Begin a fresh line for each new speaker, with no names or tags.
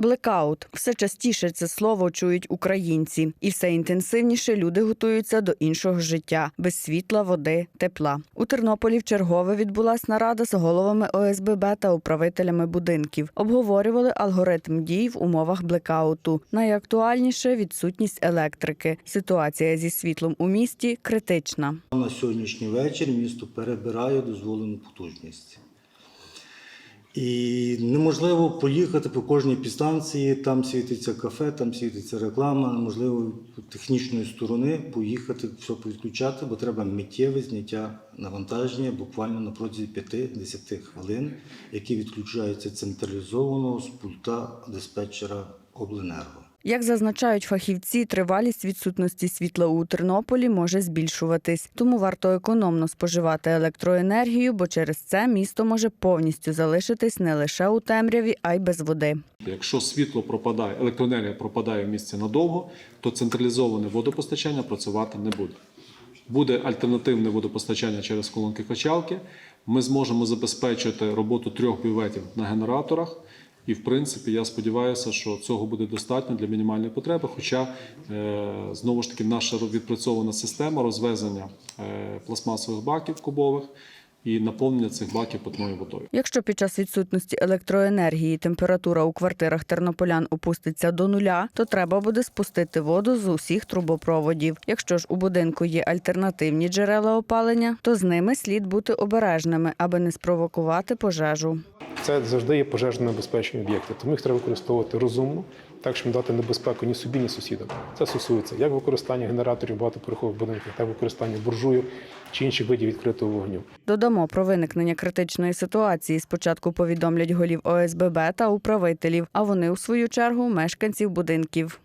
Блекаут все частіше це слово чують українці, і все інтенсивніше люди готуються до іншого життя без світла, води, тепла. У Тернополі в чергове відбулась нарада з головами ОСББ та управителями будинків. Обговорювали алгоритм дій в умовах блекауту. Найактуальніше відсутність електрики. Ситуація зі світлом у місті критична.
На сьогоднішній вечір місто перебирає дозволену потужність. І неможливо поїхати по кожній підстанції, там світиться кафе, там світиться реклама. Неможливо технічної сторони поїхати, все підключати, бо треба миттєве зняття навантаження буквально на протязі 5-10 хвилин, які відключаються централізовано з пульта диспетчера обленерго.
Як зазначають фахівці, тривалість відсутності світла у Тернополі може збільшуватись, тому варто економно споживати електроенергію, бо через це місто може повністю залишитись не лише у темряві, а й без води.
Якщо світло пропадає, електроенергія пропадає в місті надовго, то централізоване водопостачання працювати не буде. Буде альтернативне водопостачання через колонки качалки. Ми зможемо забезпечити роботу трьох бюветів на генераторах. І, в принципі, я сподіваюся, що цього буде достатньо для мінімальної потреби. Хоча, е, знову ж таки, наша відпрацьована система розвезення е, пластмасових баків кубових і наповнення цих баків питною водою.
Якщо під час відсутності електроенергії температура у квартирах тернополян опуститься до нуля, то треба буде спустити воду з усіх трубопроводів. Якщо ж у будинку є альтернативні джерела опалення, то з ними слід бути обережними, аби не спровокувати пожежу.
Це завжди є пожежно небезпечні об'єкти, тому їх треба використовувати розумно, так щоб дати небезпеку ні собі, ні сусідам. Це стосується як використання генераторів багатоповерхових будинках, так і використання буржую чи інших видів відкритого вогню.
Додамо про виникнення критичної ситуації. Спочатку повідомлять голів ОСББ та управителів, а вони у свою чергу мешканців будинків.